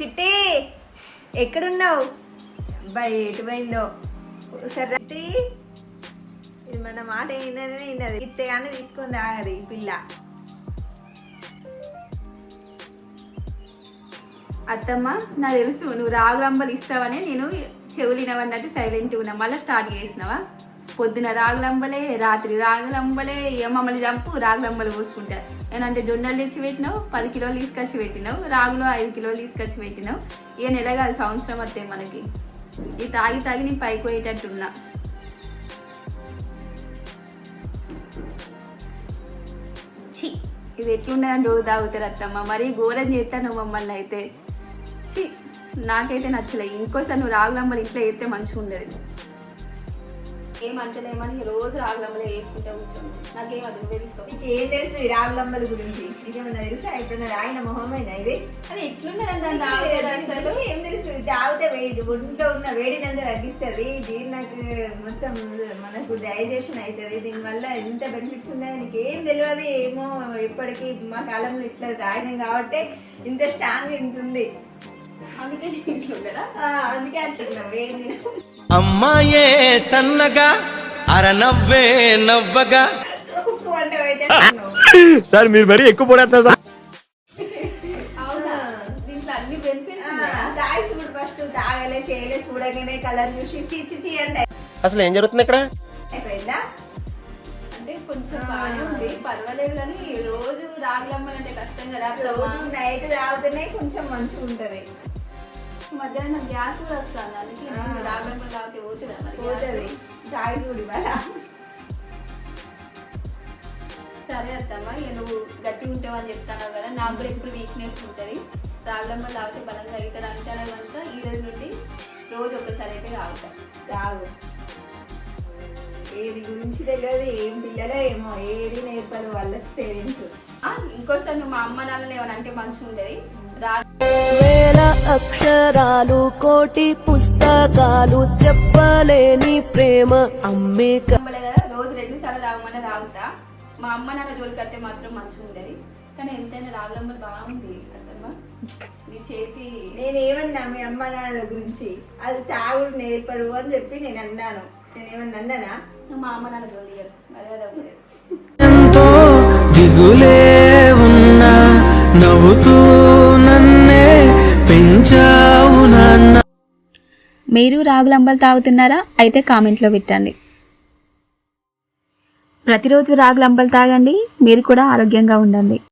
చిట్టి ఎక్కడున్నావు? అబ్బాయి ఎటు పోయిందో సరే ఇది మన మాట ఏంటనే విన్నది ఇత్తగానే కానీ తీసుకొని తాగది ఈ పిల్ల. అత్తమ్మ నాకు తెలుసు నువ్వు రాగులంబలు ఇస్తావనే నేను చెవులినవన్నట్టు సైలెంట్ ఉన్నా. మళ్ళీ స్టార్ట్ చేసినావా? పొద్దున రాగులంబలే రాత్రి రాగులంబలే. ఏ మమ్మల్ని చంపు రాగులంబలు పోసుకుంటారు ఏనంటే జొన్నలు తెచ్చి పెట్టినావు పది కిలోలు తీసుకొచ్చి పెట్టినావు రాగులు ఐదు కిలోలు తీసుకొచ్చి పెట్టినావు. ఏ నెల కాదు సంవత్సరం వస్తాయి మనకి. ఈ తాగి తాగి నేను పైకి పోయేటట్టున్నా. ఛీ ఇది ఎట్లుండదని రోజు తాగుతారు అత్తమ్మ. మరీ ఘోరం చేస్తాను మమ్మల్ని అయితే. ఛీ నాకైతే నచ్చలే. ఇంకోసారి నువ్వు రాగులమ్మలు ఇట్లా వేస్తే మంచిగా ఉండదు ఏమంటలేమని రోజు రాగులమ్మలే వేసుకుంటా కూర్చోండి నాకేం అది నువ్వే తీసుకో ఏం తెలుసు ఈ రాగులమ్మల గురించి? నీకేమన్నా తెలుసా? ఎప్పుడన్నా రాయన మొహమైనా ఇది? అది తాగుతారు అసలు? ఏం తెలుసు? తాగితే వేడి ఒంట్లో ఉన్న వేడిని అంతా తగ్గిస్తుంది. జీర్ణకు మొత్తం మనకు డైజెషన్ అవుతుంది. దీనివల్ల ఎంత బెనిఫిట్స్ ఉన్నాయో? నీకు ఏం తెలియదు ఏమో ఇప్పటికీ మా కాలంలో ఇట్లా తాగినాం కాబట్టి ఇంత స్ట్రాంగ్ ఉంటుంది. అమ్మాయే సన్నగా అరనవ్వే నవ్వగా. అంటే అయితే అంటున్నావు. సార్ మీరు మరీ ఎక్కువ పడేస్తున్నారు సార్. అసలు ఏం జరుగుతుంది ఇక్కడ? కొంచెం బాగానే ఉంది. పర్వాలేదు కానీ రోజు రాగులమ్మలంటే కష్టం కదా రోజు నైట్ తాగుతూనే కొంచెం మంచిగా ఉంటది. మధ్యాహ్నం గ్యాస్ కూడా అందుకే నేను ఆ. రాగంబలు తాగితే పోతుందా మరి పోతుంది? తాగి చూడు సరే అత్తమ్మ ఇక నువ్వు గట్టి ఉంటావని చెప్తాను కదా. నాకు కూడా ఎప్పుడు వీక్నెస్ ఉంటుంది. రాగంబలు తాగితే బలంగా అవుతారు అంటాను కనుక ఈ రోజు నుండి రోజు ఒకసారి అయితే తాగుతా. తాగు. ఏది గురించి తెలియదు ఏం పిల్లలో ఏమో ఏది నేర్పరు వాళ్ళ పేరెంట్స్. ఆ, ఇంకోసారి మా అమ్మ నాన్నలు ఏమైనా అంటే మంచిగా ఉండేది. రా వేల అక్షరాలు కోటి పుస్తకాలు చెప్పలేని ప్రేమ అమ్మే కదా రోజు రెండు సార్లు తాగమని తాగుతా మా అమ్మ నాన్న జోలికి వస్తే మాత్రం మంచిగా ఉండేది. కానీ ఎంతైనా రాగులమ్మలు బాగుంది అత్తమ్మ. నీ చేతి నేను ఏమన్నా మీ అమ్మ నాన్నల గురించి? అది తాగుడు నేర్పరు అని చెప్పి నేను అన్నాను. మా అమ్మ నాన్న ఎంతో దిగులే ఉన్నా నవ్వుతూ నన్నే పెంచావు నాన్న. మీరు రాగులంబలు తాగుతున్నారా? అయితే కామెంట్లో పెట్టండి ప్రతిరోజు రాగులంబలు తాగండి. మీరు కూడా ఆరోగ్యంగా ఉండండి.